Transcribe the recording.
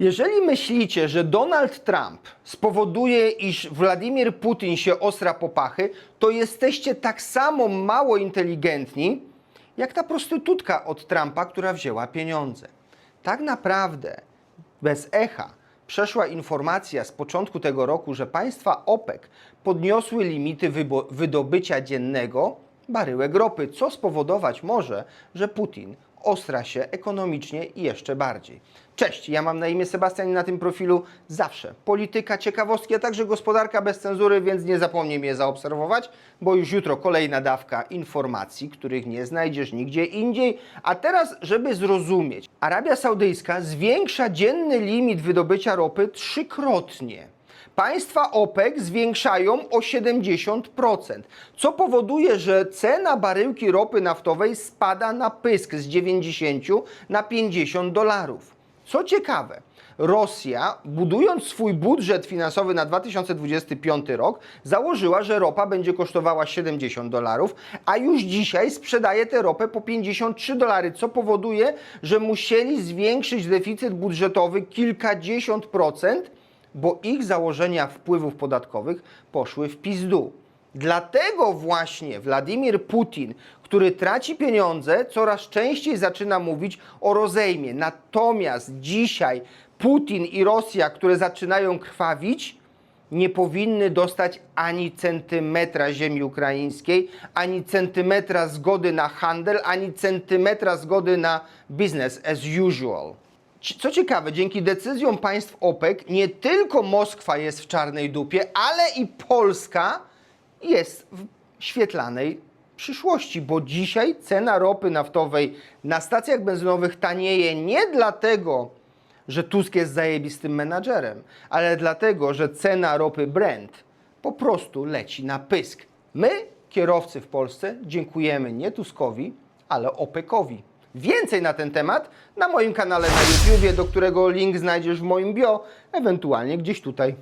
Jeżeli myślicie, że Donald Trump spowoduje, iż Władimir Putin się osra po pachy, to jesteście tak samo mało inteligentni, jak ta prostytutka od Trumpa, która wzięła pieniądze. Tak naprawdę, bez echa, przeszła informacja z początku tego roku, że państwa OPEC podniosły limity wydobycia dziennego baryłek ropy, co spowodować może, że Putin ostra się ekonomicznie i jeszcze bardziej. Cześć, ja mam na imię Sebastian i na tym profilu zawsze polityka, ciekawostki, a także gospodarka bez cenzury, więc nie zapomnij mnie zaobserwować, bo już jutro kolejna dawka informacji, których nie znajdziesz nigdzie indziej. A teraz, żeby zrozumieć, Arabia Saudyjska zwiększa dzienny limit wydobycia ropy trzykrotnie. Państwa OPEC zwiększają o 70%, co powoduje, że cena baryłki ropy naftowej spada na pysk z 90 na 50 dolarów. Co ciekawe, Rosja, budując swój budżet finansowy na 2025 rok, założyła, że ropa będzie kosztowała 70 dolarów, a już dzisiaj sprzedaje tę ropę po 53 dolary, co powoduje, że musieli zwiększyć deficyt budżetowy kilkadziesiąt procent, bo ich założenia wpływów podatkowych poszły w pizdu. Dlatego właśnie Władimir Putin, który traci pieniądze, coraz częściej zaczyna mówić o rozejmie. Natomiast dzisiaj Putin i Rosja, które zaczynają krwawić, nie powinny dostać ani centymetra ziemi ukraińskiej, ani centymetra zgody na handel, ani centymetra zgody na business as usual. Co ciekawe, dzięki decyzjom państw OPEC nie tylko Moskwa jest w czarnej dupie, ale i Polska jest w świetlanej przyszłości, bo dzisiaj cena ropy naftowej na stacjach benzynowych tanieje nie dlatego, że Tusk jest zajebistym menadżerem, ale dlatego, że cena ropy Brent po prostu leci na pysk. My, kierowcy w Polsce, dziękujemy nie Tuskowi, ale OPEC-owi. Więcej na ten temat na moim kanale na YouTubie, do którego link znajdziesz w moim bio, ewentualnie gdzieś tutaj.